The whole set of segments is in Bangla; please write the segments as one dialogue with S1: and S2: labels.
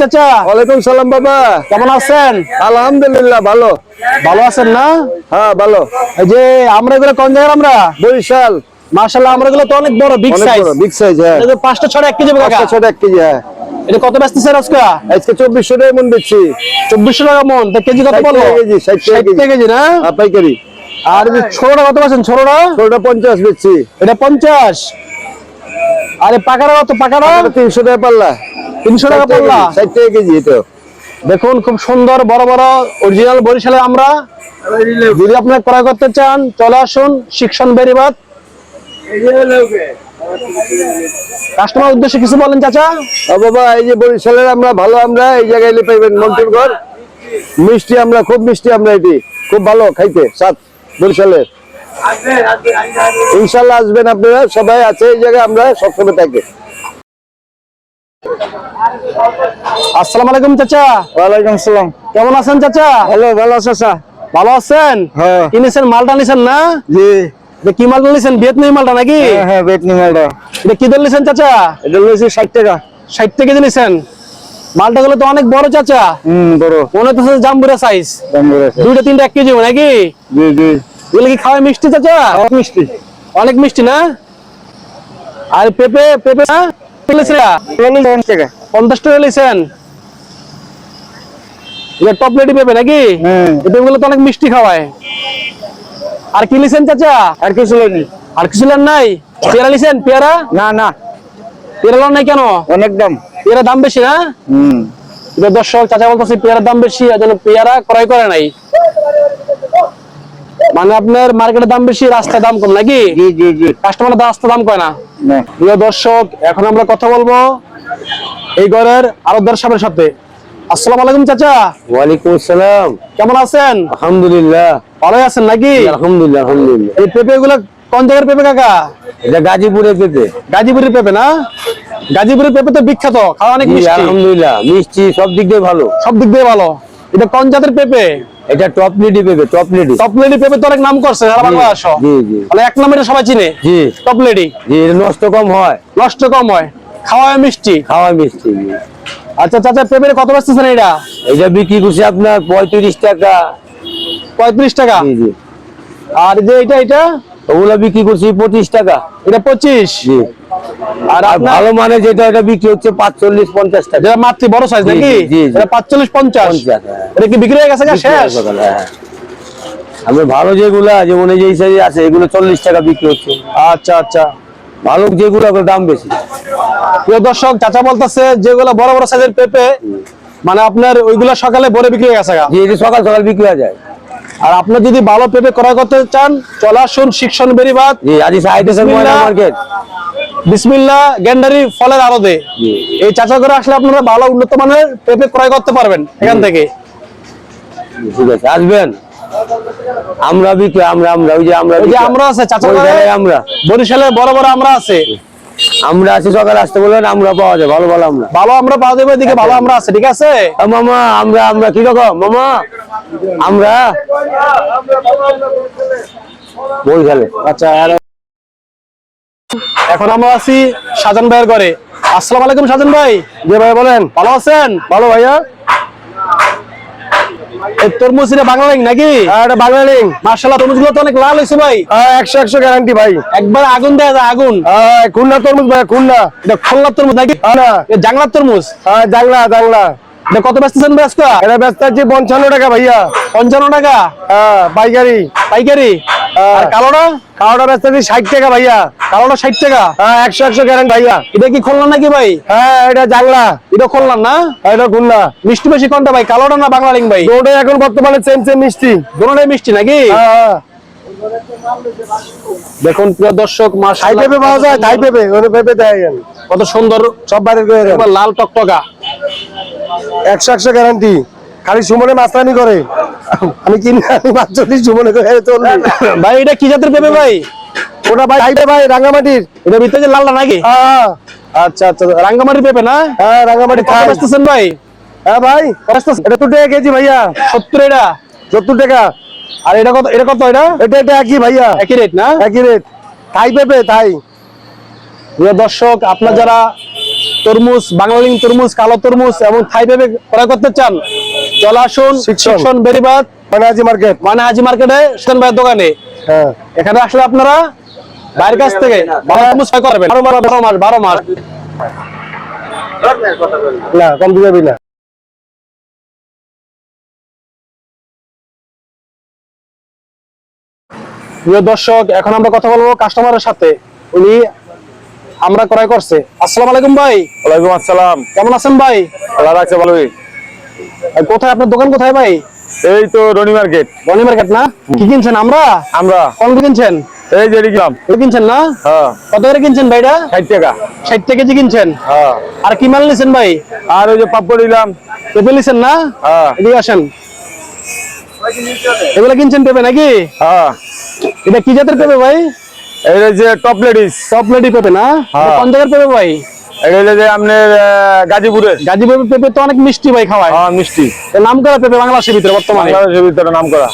S1: চাচা।
S2: ওয়ালাইকুম সালাম বাবা।
S1: কেমন আছেন?
S2: আলহামদুলিল্লাহ ভালো।
S1: ভালো আছেন না?
S2: হ্যাঁ ভালো।
S1: এই যে আমরা এগুলো কোন জায়গার আমরা?
S2: বরিশাল।
S1: মার্শাল্লাহ আমরা এগুলো তো অনেক বড় বিগ সাইজ
S2: বিগ সাইজ হ্যাঁ।
S1: পাঁচটা ছড়া এক কেজি
S2: পাঁচটা ছোট এক কেজি হ্যাঁ।
S1: এটা কত বেচতেছে আজকে?
S2: আজকে চব্বিশশো টাকা মন দিচ্ছি।
S1: চব্বিশশো টাকা মন। তা কেজি কত
S2: 60 কেজি,
S1: ষাট টাকা কেজি। না?
S2: পাইকারি।
S1: আর এই যে ছোটটা কত পাচ্ছেন? ছোটটা?
S2: ছোটটা পঞ্চাশ দিচ্ছি
S1: এটা পঞ্চাশ। আরে পাকারা কত পাকারা
S2: তিনশো টাকা পাল্লা।
S1: তিনশো টাকা পাল্লা
S2: ষাট টাকা কেজি এটা
S1: দেখুন খুব সুন্দর বড় বড় অরিজিনাল বরিশালে আমরা। যদি আপনারা ক্রয় করতে চান চলে আসুন শিক্ষণ বেরিবাদ। কাস্টমার উদ্দেশ্যে কিছু বলেন চাচা?
S2: ও বাবা এই যে বরিশালের আমরা ভালো আমরা এই জায়গায় এলে পাইবেন মন্টুর ঘর। মিষ্টি আমরা খুব মিষ্টি আমরা এটি। খুব ভালো খাইতে সাত বরিশালের। ইনশাল্লাহ আসবেন আপনারা সবাই আছে এই জায়গায় আমরা সবসময় থাকি।
S1: আসসালামু আলাইকুম চাচা।
S2: ওয়ালাইকুম আসসালাম।
S1: কেমন আছেন চাচা?
S2: হ্যালো ভালো আছো স্যার
S1: ভালো আছেন?
S2: হ্যাঁ।
S1: কিনেছেন মালটা নিছেন না?
S2: জি।
S1: কি মালটা নিছেন ভিয়েতনামি মালটা নাকি?
S2: হ্যাঁ বেটনি মালটা।
S1: এটা কি দল নিছেন চাচা?
S2: এটা লইছি ষাট টাকা।
S1: ষাট থেকে নিছেন? মালটা গুলো তো অনেক বড় চাচা।
S2: হুম বড়।
S1: মনে হচ্ছে জাম্বুরা সাইজ দুইটা তিনটা এক কেজি নাকি?
S2: জি জি।
S1: এগুলো কি খাওয়ায় মিষ্টি চাচা?
S2: অনেক মিষ্টি।
S1: অনেক মিষ্টি না? আর পেঁপে পেঁপে না?
S2: পঞ্চাশ টাকা
S1: লিছেন? এটা টপ পেঁপে নাকি? পেঁপেগুলো তো অনেক মিষ্টি খাওয়ায়। আর কি লিছেন চাচা?
S2: আর কিছু লইনি
S1: আর কিছু লেন নাই? পেয়ারা লিছেন? পেয়ারা?
S2: না না।
S1: পেয়ারা লন নাই কেন?
S2: অনেক দাম।
S1: পেয়ারা দাম বেশি না?
S2: হুম।
S1: দর্শক চাচা বলতেছে পেয়ারার দাম বেশি পেয়ারা ক্রয় করে নাই। মানে আপনার মার্কেটের দাম বেশি রাস্তার দাম কম নাকি?
S2: জি জি জি।
S1: কাস্টমার রাস্তার দাম কয় না? প্রিয় দর্শক এখন আমরা কথা বলব এই ঘরের আরবদার সাহেবের সাথে। আসসালামু আলাইকুম চাচা।
S2: ওয়ালাইকুম আসসালাম।
S1: কেমন আছেন?
S2: আলহামদুলিল্লাহ।
S1: আছেন নাকি?
S2: আলহামদুলিল্লাহ আলহামদুলিল্লাহ।
S1: এই পেঁপে গুলো কোন জায়গার পেঁপে কাকা?
S2: এটা গাজীপুরে পেতে
S1: গাজীপুরের পেঁপে না? গাজীপুরের পেঁপে তো বিখ্যাত খাওয়া অনেক মিষ্টি।
S2: আলহামদুলিল্লাহ। মিষ্টি সব দিক দিয়ে ভালো।
S1: সব দিক দিয়ে ভালো। এটা কোন জাতের পেঁপে?
S2: এটা টপ লিডি পেবে টপ লিডি।
S1: টপ লেডি পেঁপে তো অনেক নাম করছে সারা বাংলাদেশ।
S2: জি জি।
S1: মানে এক নম্বরে সবাই চিনে?
S2: জি।
S1: Top lady.
S2: জি নষ্ট কম হয়।
S1: নষ্ট কম হয়। খাওয়া মিষ্টি।
S2: খাওয়া মিষ্টি
S1: আচ্ছা চাচা পেঁপে কত বেচতেছেন এটা?
S2: এটা বিক্রি করছে আপনার পঁয়ত্রিশ টাকা।
S1: পঁয়ত্রিশ টাকা?
S2: জি জি।
S1: আর যে এটা এটা?
S2: ওগুলা বিক্রি করছি পঁচিশ টাকা।
S1: এটা পঁচিশ? আর
S2: ভালো মানে যেটা এটা বিক্রি হচ্ছে পাঁচচল্লিশ পঞ্চাশ টাকা।
S1: যেটা মাতৃ বড় সাইজ নাকি? পাঁচচল্লিশ পঞ্চাশ?
S2: হ্যাঁ।
S1: এটা কি বিক্রি হয়ে গেছে শেষ?
S2: হ্যাঁ। ভালো যেগুলা যেমন এই যে সাইজে আছে এগুলো চল্লিশ টাকা বিক্রি হচ্ছে।
S1: আচ্ছা আচ্ছা।
S2: ভালো যেগুলো দাম বেশি।
S1: প্রিয় দর্শক চাচা বলতেছে যেগুলো বড় বড় সাইজের পেঁপে মানে আপনার ওইগুলা সকালে ভরে বিক্রি হয়ে গেছে
S2: সকাল সকাল বিক্রি হয়ে যায়।
S1: আর আপনি যদি ভালো পেঁপে ক্রয় করতে চান চলে আসুন শিক্ষণ বেরিবাদ।
S2: মার্কেট
S1: বিসমিল্লা গেন্ডারি ফলের
S2: জি।
S1: এই চাচা করে আসলে আপনারা ভালো উন্নত মানের পেঁপে ক্রয় করতে পারবেন এখান থেকে।
S2: ঠিক আছে আসবেন। আমরা বিক্রি আমরা আমরা ওই যে আমরা
S1: ওই যে আমরা আছে চাচা
S2: আমরা।
S1: বরিশালে বড় বড় আমরা আছে।
S2: আমরা আছি সকালে আসতে বললেন আমরা পাওয়া যায় ভালো ভালো আমরা।
S1: ভালো আমরা পাওয়া যাবে এদিকে ভালো আমরা আছে ঠিক আছে?
S2: মামা আমরা আমরা কি রকম মামা? আমরা? বরিশালে
S1: আচ্ছা এখন আমরা আছি সাজান ভাইয়ের ঘরে। আসসালাম আলাইকুম সাজান ভাই।
S2: যে ভাই বলেন।
S1: ভালো আছেন?
S2: ভালো ভাইয়া।
S1: বাংলা নাকি?
S2: আর এটা বাঙালি
S1: মার্শাল্লাহ তরমুজ তো অনেক লাল হয়েছে ভাই।
S2: একশো একশো গ্যারান্টি ভাই।
S1: একবার আগুন দেয়া যায় আগুন।
S2: খুলনা তরমুজ ভাই খুলনা।
S1: এটা তরমুজ নাকি? জাংলার তরমুজ?
S2: জাংলা জাংলা।
S1: এটা কত ব্যস্ত
S2: এটা ব্যস্ত আছে পঞ্চান্ন টাকা ভাইয়া।
S1: পঞ্চান্ন টাকা?
S2: হ্যাঁ পাইকারি।
S1: পাইকারি? আর কালোটা?
S2: খাওয়াটা ব্যস্ত ষাট টাকা ভাইয়া।
S1: কালোটা ষাট টাকা।
S2: হ্যাঁ একশো একশো গ্যারান্টি ভাইয়া।
S1: এটা কি খুলনা নাকি ভাই?
S2: হ্যাঁ এটা জাংলা।
S1: এটা খুললাম না?
S2: এটা খুলনা।
S1: মিষ্টি বেশি কোনটা ভাই? কালোটা না বাংলা ভাই?
S2: এখন বর্তমানে সেম সেম মিষ্টি।
S1: দুটোটাই মিষ্টি নাকি?
S2: হ্যাঁ হ্যাঁ।
S1: দেখুন প্রিয় দর্শক
S2: পেঁপে পাওয়া যায় থাই পেঁপে। দেয়
S1: কত সুন্দর।
S2: সব বাড়ির।
S1: একবার লাল টকটকা।
S2: একশো একশো গ্যারান্টি খালি সুমনে মাস্তানি করে। আমি আনি পাঁচচল্লিশ চললি
S1: ভাই এটা কি জাতের পেঁপে ভাই?
S2: ওটা ভাই ভাই রাঙ্গামাটির।
S1: এটা ভিতরে নাকি
S2: হ্যাঁ।
S1: আচ্ছা আচ্ছা রাঙ্গামাটির পেঁপে না?
S2: হ্যাঁ রাঙ্গামাটি
S1: বেচতেছেন ভাই?
S2: হ্যাঁ ভাই এটা তো টাকা কেজি ভাইয়া।
S1: সত্তর এটা?
S2: সত্তর টাকা।
S1: আর এটা কত এটা কত এটা?
S2: এটা এটা একই ভাইয়া।
S1: একই রেট না?
S2: একই রেট। থাই পেঁপে
S1: প্রিয় দর্শক আপনার যারা তরমুজ বাংলালিং তরমুজ কালো তরমুজ এবং থাই পেঁপে ক্রয় করতে চান চলে আসুন
S3: শিক্ষণ।
S1: বেরিবাদ
S3: পানাজি মার্কেট।
S1: মার্কেটে সেন ভাইয়ের দোকানে।
S3: হ্যাঁ।
S1: এখানে আসলে আপনারা বাইরের কাছ থেকে তরমুজ ক্রয় করবেন। বারো মাস বারো মাস বারো মাস।
S3: না কম দিয়ে যাবি না।
S1: প্রিয় দর্শক এখন আমরা কথা বলব কাস্টমারের সাথে। উনি আমরা ক্রয় করছে। আসসালাম আলাইকুম ভাই।
S3: ওয়ালাইকুম আসসালাম।
S1: কেমন আছেন ভাই?
S3: ভালো রাখছে ভালোই
S1: কোথায়? আপনার দোকান কোথায় ভাই?
S3: এই তো রনি মার্কেট।
S1: বনি মার্কেট না? কি কিনছেন আমরা?
S3: আমরা।
S1: কোন কিনছেন?
S3: এই যে
S1: কিনছেন না?
S3: হ্যাঁ।
S1: কত করে কিনছেন ভাইটা
S3: টাকা।
S1: ষাট টাকা কেজি কিনছেন?
S3: হ্যাঁ।
S1: আর কি মাল নিছেন ভাই?
S3: আর ওই যে পাপড় নিলাম।
S1: পেঁপে নিছেন না?
S3: হ্যাঁ।
S1: এদিকে আসেন। এগুলা কিনছেন পেঁপে নাকি?
S3: হ্যাঁ।
S1: এটা কি জাতের পেঁপে ভাই?
S3: এই যে টপ লেডিস।
S1: টপ লেডি পেঁপে না? কোন জায়গার পেঁপে ভাই?
S3: এটা হলো যে আপনার আহ, গাজীপুরের।
S1: গাজীপুর পেঁপে তো অনেক মিষ্টি ভাই খাওয়ায়।
S3: হ্যাঁ মিষ্টি।
S1: নাম করা পেঁপে বাংলাদেশের ভিতরে বর্তমানে।
S3: বাংলাদেশের ভিতরে নাম করা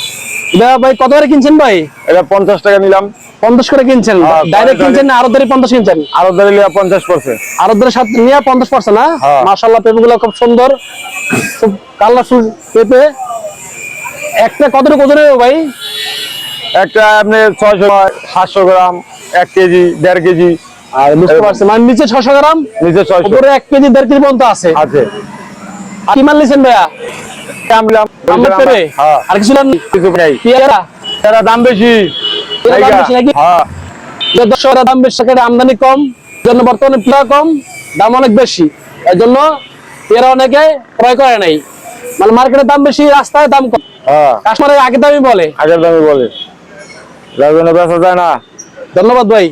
S1: এটা ভাই কত করে কিনছেন ভাই?
S3: এটা পঞ্চাশ টাকা নিলাম।
S1: পঞ্চাশ করে কিনছেন?
S3: হ্যাঁ,
S1: ডাইরেক্ট কিনছেন না আরও ধরে পঞ্চাশ কিনছেন?
S3: আরও পঞ্চাশ পার্সেন্ট
S1: আরও ধরে সাত নিয়ে পঞ্চাশ পার্সেন্ট না?
S3: হ্যাঁ।
S1: মাসাল্লাহ পেঁপে গুলো খুব সুন্দর। খুব কালারফুল পেঁপে। একটা কত ভাই?
S3: একটা আপনি ছয়শো সাতশো গ্রাম এক কেজি দেড় কেজি।
S1: আর বুঝতে পারছি মানে নিচে ছশো গ্রাম
S3: নিচে ছয়শো।
S1: উপরে এক কেজি দেড় কেজি পর্যন্ত আছে।
S3: আছে।
S1: কি মাল নিছেন ভাইয়া? আমের
S3: হ্যাঁ।
S1: আর কিছু
S3: কিছু নেই।
S1: পেয়ারা?
S3: এরা দাম বেশি।
S1: এরা দাম বেশি নাকি?
S3: হ্যাঁ।
S1: যে দর্শকের দাম বেশি আমদানি কম। জন্য বর্তমানে পেয়ারা কম দাম অনেক বেশি। এই জন্য পেয়ারা অনেকে ক্রয় করে নাই। মানে মার্কেটের দাম বেশি রাস্তায় দাম কম।
S3: হ্যাঁ।
S1: কাস্টমারের আগে দামই বলে।
S3: আগের দামে বলে। যার জন্য বেচা যায় না।
S1: ধন্যবাদ ভাই।